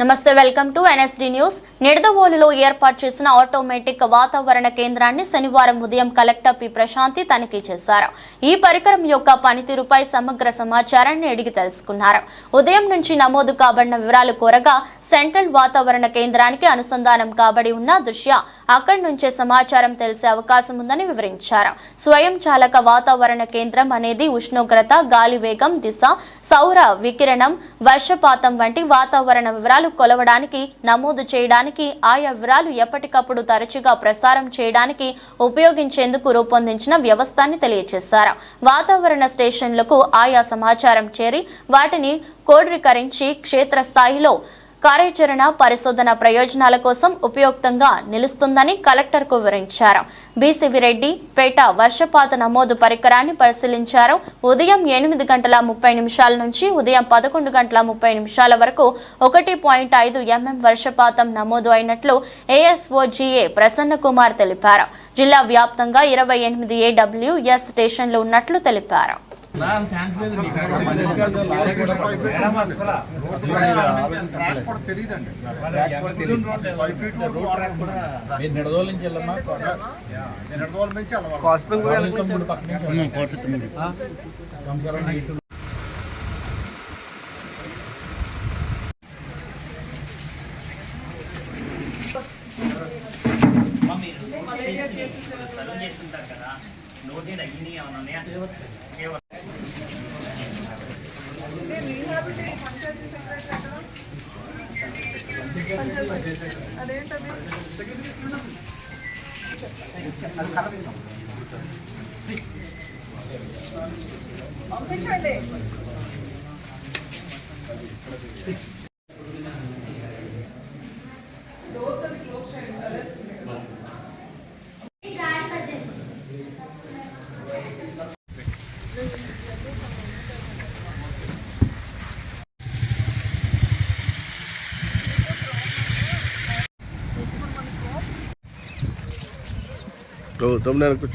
నమస్తే welcome to NSD news. నిడదవోలులో ఏర్పాటు చేసిన ఆటోమేటిక్ వాతావరణ కేంద్రాన్ని శనివారం ఉదయం కలెక్టర్ పి. ప్రశాంతి తనిఖీ చేశారు. ఈ పరికరం యొక్క పనితీరుపై సమగ్ర సమాచారాన్ని అడిగి తెలుసుకున్నారు. ఉదయం నుంచి నమోదు కాబడిన వివరాలు కోరగా సెంట్రల్ వాతావరణ కేంద్రానికి అనుసంధానం కాబడి ఉన్న దృష్ట్యా అక్కడి నుంచే సమాచారం తెలిసే అవకాశం ఉందని వివరించారు. స్వయం చాలక వాతావరణ కేంద్రం అనేది ఉష్ణోగ్రత గాలి వేగం దిశ సౌర వికిరణం వర్షపాతం వంటి వాతావరణ వివరాలు కొలవడానికి నమోదు చేయడానికి ఆయా వివరాలు ఎప్పటికప్పుడు తరచుగా ప్రసారం చేయడానికి ఉపయోగించేందుకు రూపొందించిన వ్యవస్థని తెలియజేశారు వాతావరణ స్టేషన్లకు ఆయా సమాచారం చేరి వాటిని కోడ్రీకరించి క్షేత్రస్థాయిలో కార్యాచరణ పరిశోధన ప్రయోజనాల కోసం ఉపయుక్తంగా నిలుస్తుందని కలెక్టర్కు వివరించారు. బీసీవి రెడ్డి పేట వర్షపాత నమోదు పరికరాన్ని పరిశీలించారు. ఉదయం ఎనిమిది గంటల ముప్పై నిమిషాల నుంచి ఉదయం పదకొండు గంటల ముప్పై నిమిషాల వరకు ఒకటి పాయింట్ ఐదు ఎంఎం వర్షపాతం నమోదు అయినట్లు ఏఎస్ఓజీఏ ప్రసన్న కుమార్ తెలిపారు. జిల్లా వ్యాప్తంగా ఇరవై ఎనిమిది ఏడబ్ల్యూఎస్ స్టేషన్లు ఉన్నట్లు తెలిపారు. నిడదోలు నుంచి వెళ్ళమ్మా? నేను ఎడదోల నుంచి అలవాటు కాస్టింగ్ మూడు పక్క నుంచి సంసారం నీటు. పంపించండి తొమ్మిది రాదు.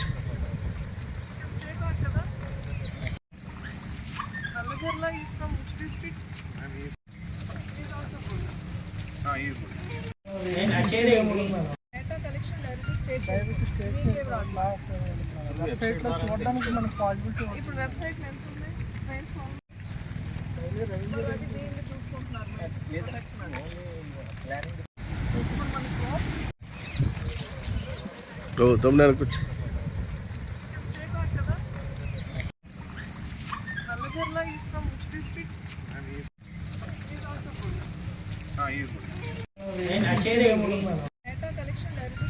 ఇప్పుడు వెబ్సైట్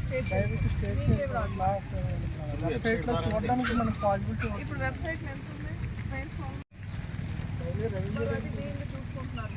state మీకే రాదు. ఇప్పుడు వెబ్సైట్ ఎంత ఉంది? Friends phone. చూసుకుంటున్నారు.